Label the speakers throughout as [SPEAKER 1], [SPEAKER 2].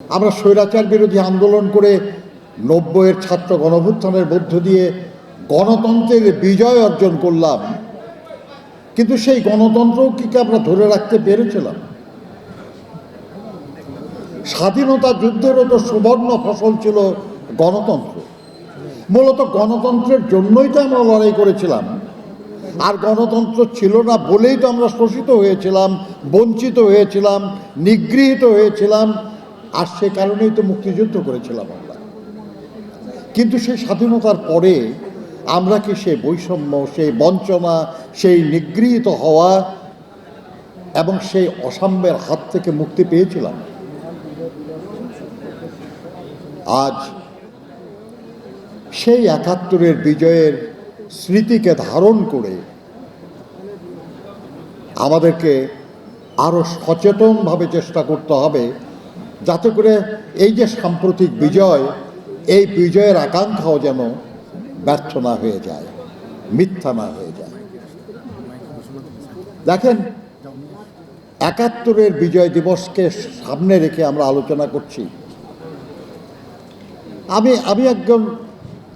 [SPEAKER 1] আমরা স্বৈরাচার বিরোধী আন্দোলন করে নব্বইয়ের ছাত্র গণভুত্থানের মধ্য দিয়ে গণতন্ত্রের বিজয় অর্জন করলাম। কিন্তু সেই গণতন্ত্রও কি আমরা ধরে রাখতে পেরেছিলাম। স্বাধীনতা যুদ্ধেরও তো সুবর্ণ ফসল ছিল গণতন্ত্র। মূলত গণতন্ত্রের জন্যই তো আমরা লড়াই করেছিলাম। আর গণতন্ত্র ছিল না বলেই তো আমরা শোষিত হয়েছিলাম, বঞ্চিত হয়েছিলাম, নিগৃহীত হয়েছিলাম আর সে কারণেই তো মুক্তিযুদ্ধ করেছিলাম আমরা কিন্তু সেই স্বাধীনতার পরে আমরা কি সেই বৈষম্য সেই বঞ্চনা, সেই নিগৃহীত হওয়া এবং সেই অসাম্যের হাত থেকে মুক্তি পেয়েছিলাম? আজ সেই একাত্তরের বিজয়ের স্মৃতিকে ধারণ করে আমাদেরকে আরও সচেতনভাবে চেষ্টা করতে হবে যাতে করে এই যে সাম্প্রতিক বিজয়, এই বিজয়ের আকাঙ্ক্ষাও যেন ব্যর্থ না হয়ে যায়, মিথ্যা না হয়ে যায়। দেখেন, একাত্তরের বিজয় দিবসকে সামনে রেখে আমরা আলোচনা করছি। আমি আমি একজন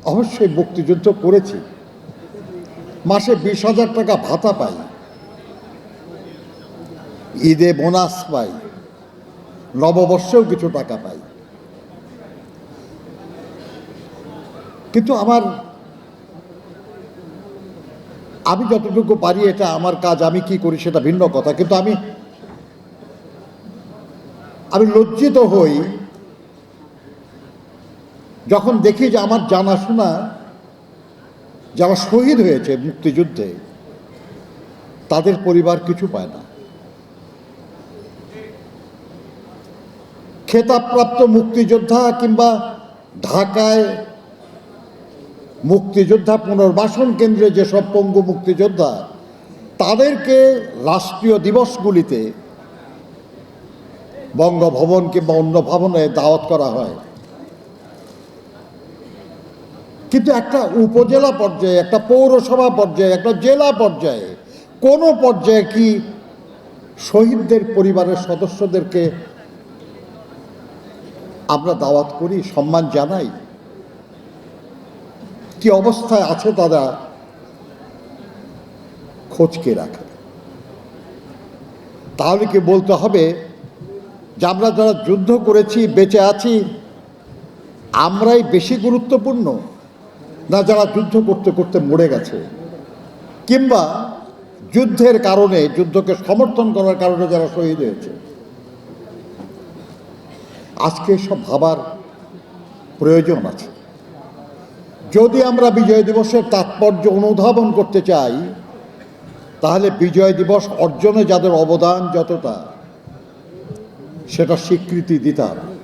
[SPEAKER 1] অবশ্যই মুক্তিযুদ্ধ করেছি। মাসে বিশ হাজার টাকা ভাতা পাই। ঈদে বোনাস পাই। নববর্ষেও কিছু টাকা পাই। কিন্তু আমার আমি যতটুকু পারি এটা আমার কাজ, আমি কি করি সেটা ভিন্ন কথা। কিন্তু আমি আমি লজ্জিত হই যখন দেখি যে আমার জানাশোনা যারা শহীদ হয়েছে মুক্তিযুদ্ধে, তাদের পরিবার কিছু পায় না। খেতাবপ্রাপ্ত মুক্তিযোদ্ধা কিংবা ঢাকায় মুক্তিযোদ্ধা পুনর্বাসন কেন্দ্রে যেসব পঙ্গু মুক্তিযোদ্ধা, তাদেরকে রাষ্ট্রীয় দিবসগুলিতে বঙ্গভবন কিংবা অন্য ভবনে দাওয়াত করা হয়। কিন্তু একটা উপজেলা পর্যায়ে, একটা পৌরসভা পর্যায়ে, একটা জেলা পর্যায়ে কোনো পর্যায়ে কি শহীদদের পরিবারের সদস্যদেরকে আমরা দাওয়াত করি, সম্মান জানাই। কি অবস্থায় আছে তারা খোঁজকে রাখে তাহলে কি বলতে হবে যে আমরা যারা যুদ্ধ করেছি, বেঁচে আছি, আমরাই বেশি গুরুত্বপূর্ণ না যারা যুদ্ধ করতে করতে মরে গেছে? কিংবা যুদ্ধের কারণে, যুদ্ধকে সমর্থন করার কারণে যারা শহীদ হয়েছে? আজকে সব ভাবার প্রয়োজন আছে। যদি আমরা বিজয় দিবসের তাৎপর্য অনুধাবন করতে চাই, তাহলে বিজয় দিবস অর্জনে যাদের অবদান যতটা, সেটা স্বীকৃতি দিতে হবে।